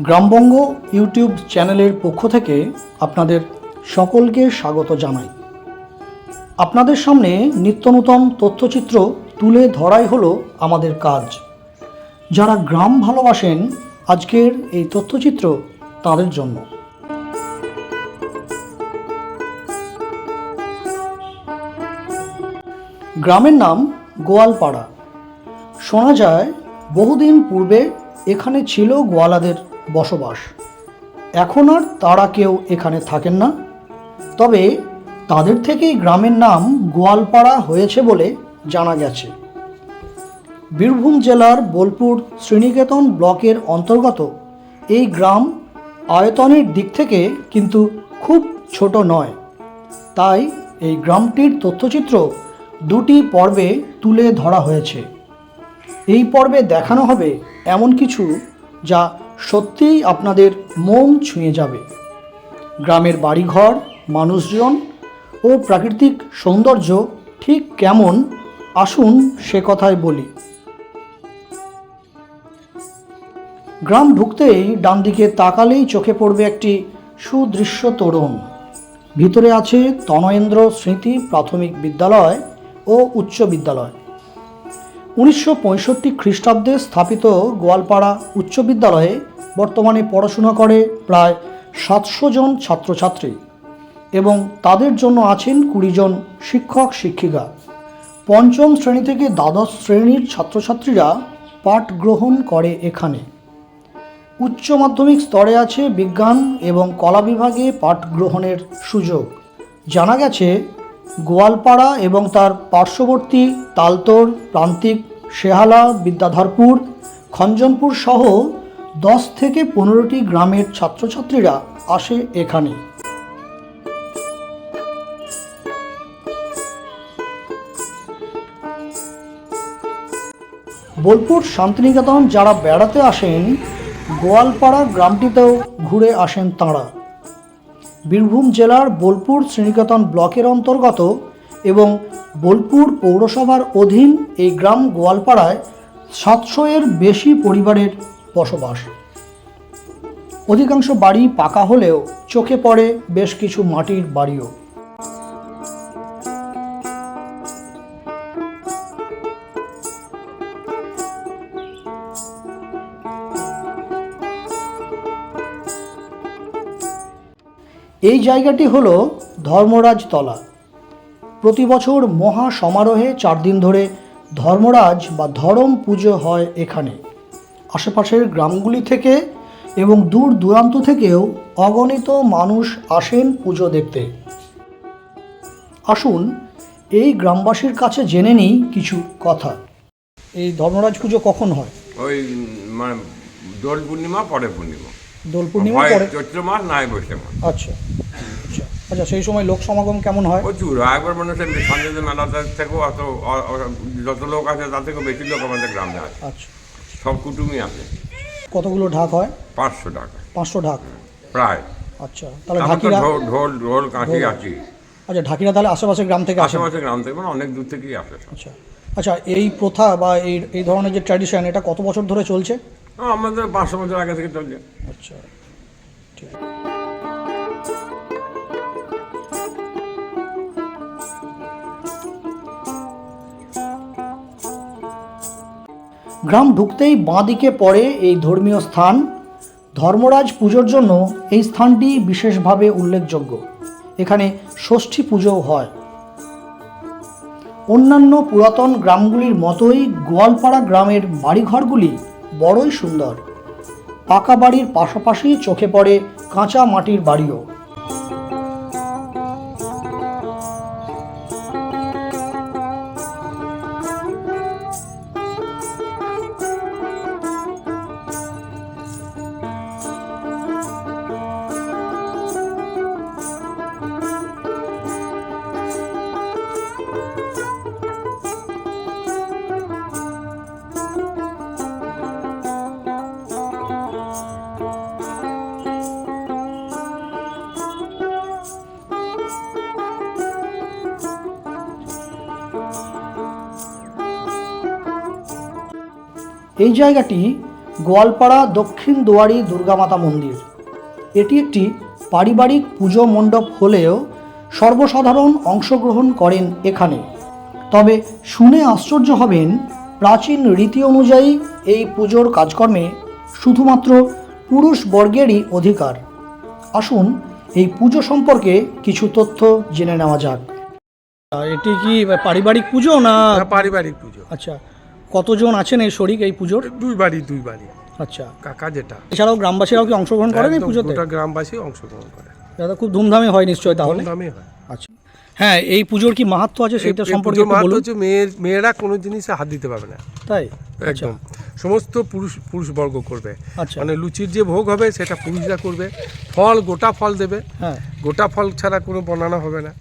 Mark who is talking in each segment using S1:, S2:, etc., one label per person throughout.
S1: গ্রামবঙ্গ YouTube চ্যানেলের পক্ষ থেকে আপনাদের সকলকে স্বাগত জানাই। আপনাদের সামনে নিত্য নূতন তথ্যচিত্র তুলে ধরাই হলো আমাদের কাজ। যারা গ্রাম ভালোবাসেন, আজকের এই তথ্যচিত্র তাদের জন্য। গ্রামের নাম গোয়ালপাড়া। শোনা যায়, বহুদিন পূর্বে এখানে ছিল গোয়ালাদের বসবাস। এখন আর তারা কেউ এখানে থাকেন না। তবে তাদের থেকেই গ্রামের নাম গোয়ালপাড়া হয়েছে বলে জানা গেছে। বীরভূম জেলার বোলপুর শ্রীনিকেতন ব্লকের অন্তর্গত এই গ্রাম আয়তনের দিক থেকে কিন্তু খুব ছোট নয়। তাই এই গ্রামটির তথ্যচিত্র দুটি পর্বে তুলে ধরা হয়েছে। এই পর্বে দেখানো হবে এমন কিছু যা সত্যিই আপনাদের মন ছুঁয়ে যাবে। গ্রামের বাড়িঘর, মানুষজন ও প্রাকৃতিক সৌন্দর্য ঠিক কেমন, আসুন সে কথাই বলি। গ্রাম ঢুকতেই ডান দিকে তাকালেই চোখে পড়বে একটি সুদৃশ্য তোরণ। ভিতরে আছে তনয়েন্দ্র স্মৃতি প্রাথমিক বিদ্যালয় ও উচ্চ বিদ্যালয়। উনিশশো পঁয়ষট্টি খ্রিস্টাব্দে স্থাপিত গোয়ালপাড়া উচ্চ বিদ্যালয়ে বর্তমানে পড়াশোনা করে প্রায় সাতশো জন ছাত্রছাত্রী এবং তাদের জন্য আছেন কুড়ি জন শিক্ষক, শিক্ষিকা। পঞ্চম শ্রেণি থেকে দ্বাদশ শ্রেণির ছাত্রছাত্রীরা পাঠ গ্রহণ করে এখানে। উচ্চ মাধ্যমিক স্তরে আছে বিজ্ঞান এবং কলা বিভাগে পাঠ গ্রহণের সুযোগ। জানা গেছে, গোয়ালপাড়া এবং তার পার্শ্ববর্তী তালতোর, প্রান্তিক, শেহালা, বিদ্যাধরপুর, খঞ্জনপুর সহ দশ থেকে পনেরোটি গ্রামের ছাত্রছাত্রীরা আসে এখানে। বোলপুর শান্তিনিকেতন যারা বেড়াতে আসেন, গোয়ালপাড়া গ্রামটিতেও ঘুরে আসেন তাঁরা। বীরভূম জেলার বোলপুর শ্রীনিকেতন ব্লকের অন্তর্গত এবং বোলপুর পৌরসভার অধীন এই গ্রাম গোয়ালপাড়ায় সাতশো এর বেশি পরিবারের বসবাস। অধিকাংশ বাড়ি পাকা হলেও চোখে পড়ে বেশ কিছু মাটির বাড়িও। এই জায়গাটি হল ধর্মরাজতলা প্রতি বছর মহা সমারোহে চার দিন ধরে ধর্মরাজ বা ধরম পুজো হয় এখানে। আশেপাশের গ্রামগুলি থেকে এবং দূর দূরান্ত থেকেও অগণিত মানুষ আসেন পুজো দেখতে। আসুন এই গ্রামবাসীর কাছে জেনে নিই কিছু কথা। এই ধর্মরাজ পুজো কখন হয়?
S2: ওই মানে দোল পূর্ণিমা পরে পূর্ণিমা।
S1: দোল পূর্ণিমা পরে
S2: চৈত্র মাস নাই বৈশাখ মাস।
S1: আচ্ছা। আচ্ছা আচ্ছা সেই সময় লোক সমাগম কেমন হয়?
S2: প্রচুর। একবার মনে হচ্ছে সঞ্জয় মেলাতে থেকেও অত যত লোক আছে তার থেকেও বেশি লোক আমাদের গ্রামে আছে
S1: আচ্ছা।
S2: সব কুটুমই আছে।
S1: কতগুলো ঢাক হয়?
S2: পাঁচশো ঢাক।
S1: পাঁচশো ঢাক।
S2: প্রায়।
S1: আচ্ছা তাহলে ঢাকিরা
S2: ঢোল ঢোল কাঁচি আছে।
S1: আচ্ছা ঢাকিরা তাহলে আশেপাশে গ্রাম থেকে
S2: আশেপাশে গ্রাম থেকে মানে অনেক দূর থেকেই আসে
S1: আচ্ছা। আচ্ছা এই প্রথা বা এই এই ধরনের যে ট্র্যাডিশন এটা কত বছর ধরে চলছে?
S2: আমাদের পাঁচশো বছর আগে থেকে চলছে।
S1: আচ্ছা ঠিক গ্রাম ঢুকতেই বাঁদিকে পড়ে এই ধর্মীয় স্থান। ধর্মরাজ পুজোর জন্য এই স্থানটি বিশেষভাবে উল্লেখযোগ্য। এখানে ষষ্ঠী পুজোও হয়। অন্যান্য পুরাতন গ্রামগুলির মতোই গোয়ালপাড়া গ্রামের বাড়িঘরগুলি বড়ই সুন্দর। পাকা বাড়ির পাশাপাশি চোখে পড়ে কাঁচা মাটির বাড়িও। এই জায়গাটি গোয়ালপাড়া দক্ষিণ দুয়ারি দুর্গামাতা মন্দির। এটি একটি পারিবারিক পুজো মণ্ডপ হলেও সর্বসাধারণ অংশগ্রহণ করেন এখানে। তবে শুনে আশ্চর্য হবেন প্রাচীন রীতি অনুযায়ী এই পুজোর কাজকর্মে শুধুমাত্র পুরুষ বর্গেরই অধিকার। আসুন এই পুজো সম্পর্কে কিছু তথ্য জেনে নেওয়া যাক। এটি কি পারিবারিক পুজো না
S3: পারিবারিক পুজো।
S1: আচ্ছা কতজন আছেন এই শরিক এই পুজোর?
S3: দুই বাড়ি দুই বাড়ি।
S1: আচ্ছা।
S3: কাকা যেটা।
S1: এছাড়াও গ্রামবাসীরাও কি অংশগ্রহণ করেন এই পুজোতে?
S3: গোটা গ্রামবাসী অংশগ্রহণ করে।
S1: দাদা খুব ধুমধামে হয় নিশ্চয়ই তাহলে?
S3: দামে হয়।
S1: আচ্ছা। হ্যাঁ এই পুজোর কি মাহাত্ম আছে সেটা সম্পর্কে একটু বলুন।
S3: হচ্ছে মেয়ের মেয়েরা কোনো জিনিসে হাত দিতে পারবে না।
S1: তাই? আচ্ছা।
S3: একদম। সমস্ত পুরুষ পুরুষ বর্গ করবে।
S1: আচ্ছা।
S3: মানে লুচির যে ভোগ হবে সেটা পুরুষরা করবে। ফল গোটা ফল দেবে।
S1: হ্যাঁ।
S3: গোটা ফল ছাড়া কোনো বানানো হবে না।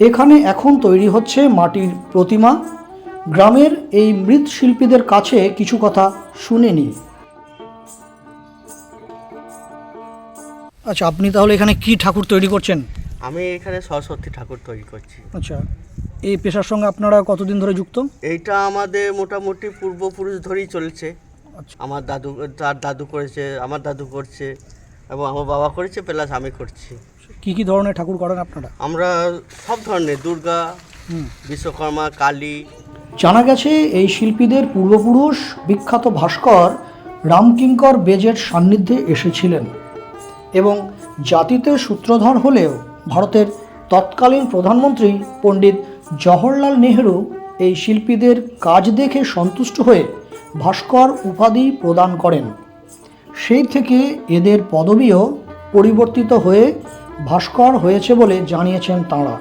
S1: এখানে এখন তৈরি হচ্ছে মাটির প্রতিমা। গ্রামের এই মৃৎশিল্পীদের কাছে কিছু কথা শুনে নি আচ্ছা আপনি তাহলে এখানে কি ঠাকুর তৈরি করছেন?
S4: আমি এখানে সরস্বতী ঠাকুর তৈরি করছি।
S1: আচ্ছা এই পেশার সঙ্গে আপনারা কতদিন ধরে যুক্ত?
S4: এইটা আমাদের মোটামুটি পূর্বপুরুষ ধরেই চলছে।
S1: আচ্ছা।
S4: আমার দাদু তার দাদু করেছে আমার দাদু করছে এবং আমার বাবা করেছে প্লাস আমি করছি।
S1: কি কি ধরনের ঠাকুর করেন আপনারা?
S4: আমরা সব ধরনের দুর্গা বিশ্বকর্মা কালী
S1: জানা গেছে, এই শিল্পীদের পূর্বপুরুষ বিখ্যাত ভাস্কর রামকিঙ্কর বেজের সান্নিধ্যে এসেছিলেন এবং জাতিতে সূত্রধর হলেও ভারতের তৎকালীন প্রধানমন্ত্রী পণ্ডিত জওহরলাল নেহেরু এই শিল্পীদের কাজ দেখে সন্তুষ্ট হয়ে ভাস্কর উপাধি প্রদান করেন। সেই থেকে এদের পদবিও পরিবর্তিত হয়ে ভাস্কর হয়েছে বলে জানিয়েছেন তাঁরা।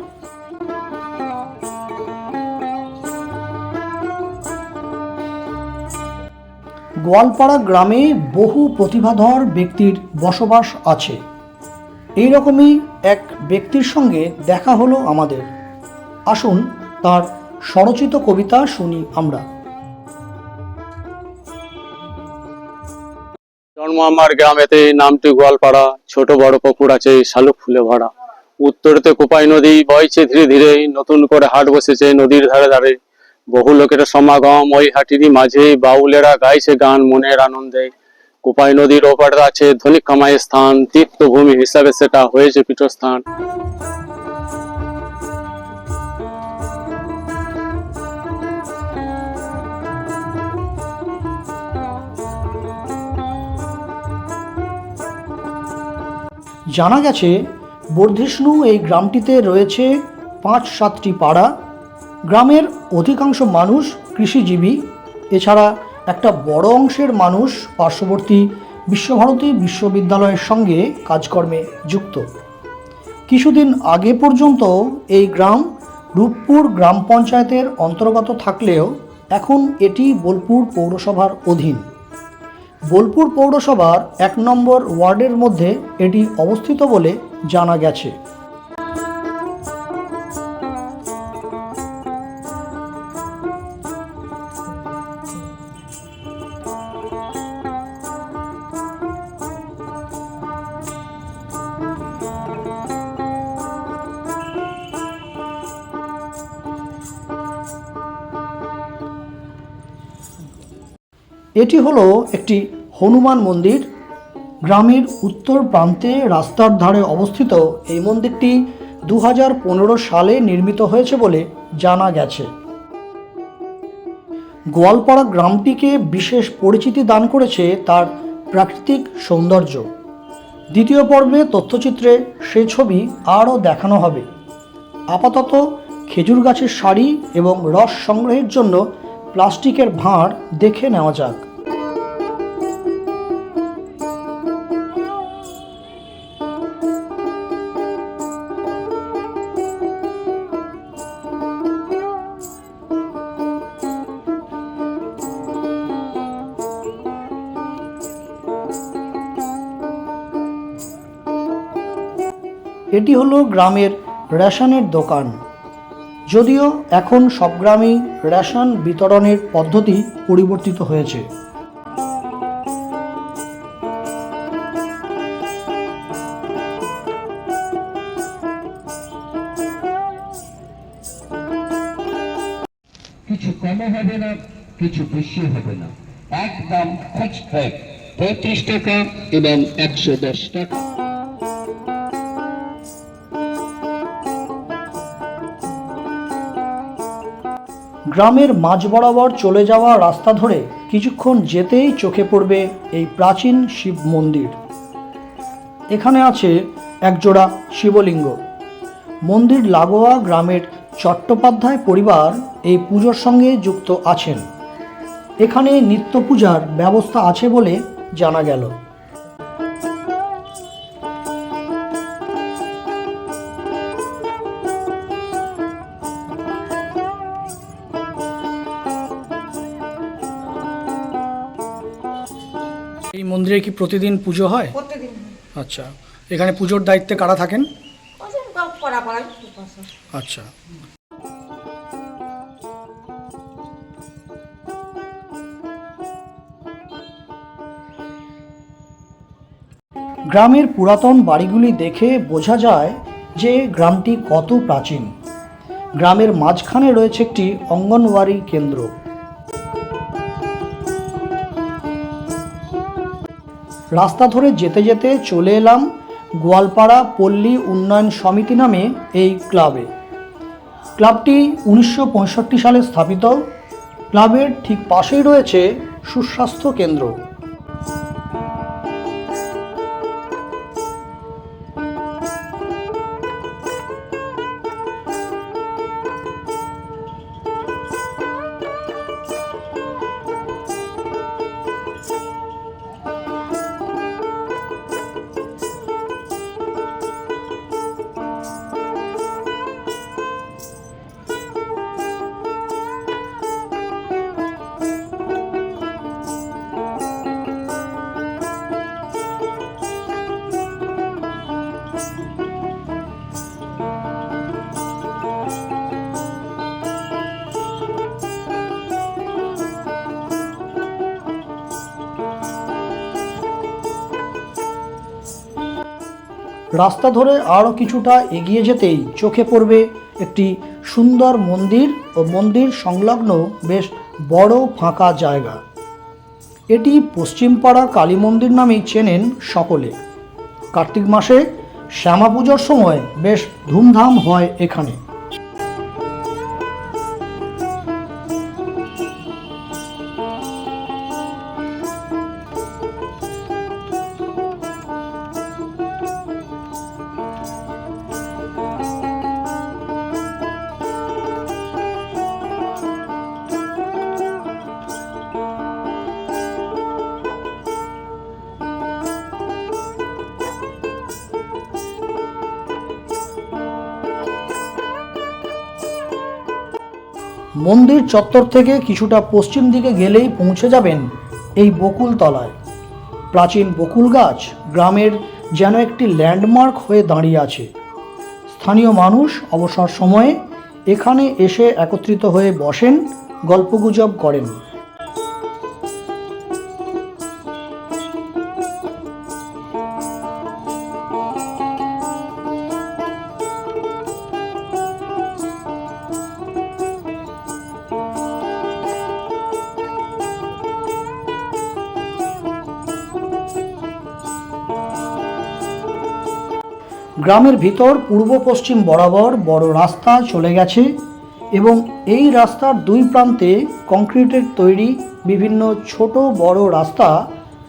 S1: গোয়ালপাড়া গ্রামে বহু প্রতিভাধর ব্যক্তির বসবাস আছে। এই রকমই এক ব্যক্তির সঙ্গে দেখা হলো আমাদের। আসুন তার স্বরচিত কবিতা শুনি আমরা।
S5: জন্ম আমার গ্রামেতে, নামটি গোয়ালপাড়া, ছোট বড় পুকুর আছে, শালুক ফুলে ভরা। উত্তরেতে কোপাই নদী, বইছে ধীরে ধীরে, নতুন করে হাট বসেছে নদীর ধারে ধারে। বহু লোকের সমাগম ওই হাটিরই মাঝে বাউলেরা গাইছে গান, মনের আনন্দে। কোপাই নদীর ওপারে আছে ধনিক কামাই স্থান, তীর্থভূমি হিসাবে সেটা হয়েছে পীঠস্থান।
S1: জানা গেছে, বর্ধিষ্ণু এই গ্রামটিতে রয়েছে পাঁচ সাতটি পাড়া। গ্রামের অধিকাংশ মানুষ কৃষিজীবী। এছাড়া একটা বড় অংশের মানুষ পার্শ্ববর্তী বিশ্বভারতী বিশ্ববিদ্যালয়ের সঙ্গে কাজকর্মে যুক্ত। কিছুদিন আগে পর্যন্ত এই গ্রাম রূপপুর গ্রাম পঞ্চায়েতের অন্তর্গত থাকলেও এখন এটি বোলপুর পৌরসভার অধীন। বোলপুর পৌরসভার এক নম্বর ওয়ার্ডের মধ্যে এটি অবস্থিত বলে জানা গেছে। এটি হলো একটি হনুমান মন্দির। গ্রামের উত্তর প্রান্তে রাস্তার ধারে অবস্থিত এই মন্দিরটি দু হাজার পনেরো সালে নির্মিত হয়েছে বলে জানা গেছে। গোয়ালপাড়া গ্রামটিকে বিশেষ পরিচিতি দান করেছে তার প্রাকৃতিক সৌন্দর্য। দ্বিতীয় পর্বে তথ্যচিত্রে সে ছবি আরও দেখানো হবে। আপাতত খেজুর গাছের শাড়ি এবং রস সংগ্রহের জন্য প্লাস্টিকের ভাঁড় দেখে নেওয়া যাক। এটি হলো গ্রামের রেশনের দোকান। যদিও এখন সব গ্রামেই রেশন বিতরণের পদ্ধতি পরিবর্তিত হয়েছে।
S6: কিছু কমও হবে না, কিছু বেশি হবে না। একদম খুচরো পঁয়ত্রিশ টাকা এবং একশো দশ টাকা।
S1: গ্রামের মাঝ বরাবর চলে যাওয়া রাস্তা ধরে কিছুক্ষণ যেতেই চোখে পড়বে এই প্রাচীন শিব মন্দির। এখানে আছে একজোড়া শিবলিঙ্গ। মন্দির লাগোয়া গ্রামের চট্টোপাধ্যায় পরিবার এই পুজোর সঙ্গে যুক্ত আছেন। এখানে নিত্য পূজার ব্যবস্থা আছে বলে জানা গেল। মন্দিরে কি প্রতিদিন পুজো হয়?
S7: প্রত্যেকদিন
S1: আচ্ছা। এখানে পুজোর দায়িত্বে কারা থাকেন? আচ্ছা। গ্রামের পুরাতন বাড়িগুলি দেখে বোঝা যায় যে গ্রামটি কত প্রাচীন। গ্রামের মাঝখানে রয়েছে একটি অঙ্গনওয়াড়ি কেন্দ্র। রাস্তা ধরে যেতে যেতে চলে এলাম গোয়ালপাড়া পল্লী উন্নয়ন সমিতি নামে এই ক্লাবে। ক্লাবটি উনিশশো পঁয়ষট্টি সালে স্থাপিত। ক্লাবের ঠিক পাশেই রয়েছে সুস্বাস্থ্য কেন্দ্র। রাস্তা ধরে আরও কিছুটা এগিয়ে যেতেই চোখে পড়বে একটি সুন্দর মন্দির ও মন্দির সংলগ্ন বেশ বড় ফাঁকা জায়গা। এটি পশ্চিমপাড়া কালী মন্দির নামেই চেনেন সকলে। কার্তিক মাসে শ্যামা পুজোর সময় বেশ ধুমধাম হয় এখানে। মন্দির চত্বর থেকে কিছুটা পশ্চিম দিকে গেলেই পৌঁছে যাবেন এই বকুল তলায় প্রাচীন বকুল গাছ গ্রামের যেন একটি ল্যান্ডমার্ক হয়ে দাঁড়িয়ে আছে। স্থানীয় মানুষ অবসর সময়ে এখানে এসে একত্রিত হয়ে বসেন, গল্পগুজব করেন। গ্রামের ভিতর পূর্ব পশ্চিম বরাবর বড় রাস্তা চলে গেছে এবং এই রাস্তার দুই প্রান্তে কংক্রিটের তৈরি বিভিন্ন ছোট বড় রাস্তা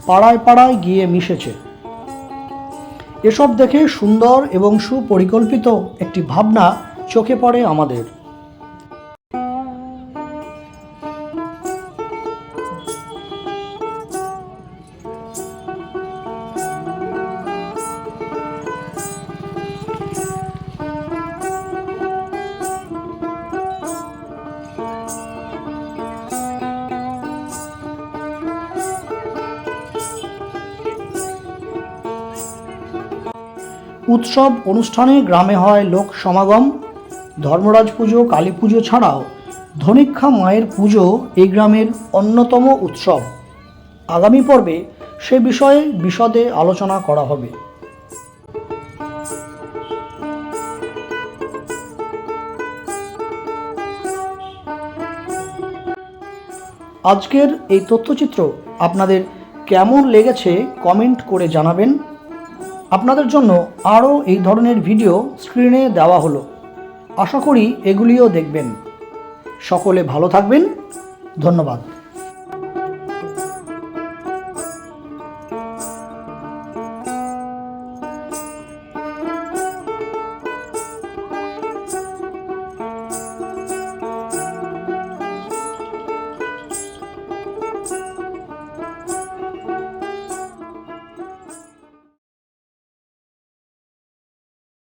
S1: পাড়ায় পাড়ায় গিয়ে মিশেছে। এসব দেখে সুন্দর এবং সুপরিকল্পিত একটি ভাবনা চোখে পড়ে আমাদের। উৎসব অনুষ্ঠানে গ্রামে হয় লোক সমাগম। ধর্মরাজ পুজো, কালী পুজো ছাড়াও ধনিক্ষা মায়ের পুজো এই গ্রামের অন্যতম উৎসব। আগামী পর্বে সে বিষয়ে বিশদে আলোচনা করা হবে। আজকের এই তথ্যচিত্র আপনাদের কেমন লেগেছে কমেন্ট করে জানাবেন। আপনাদের জন্য আরও এই ধরনের ভিডিও স্ক্রিনে দেওয়া হলো। আশা করি এগুলিও দেখবেন। সকলে ভালো থাকবেন। ধন্যবাদ।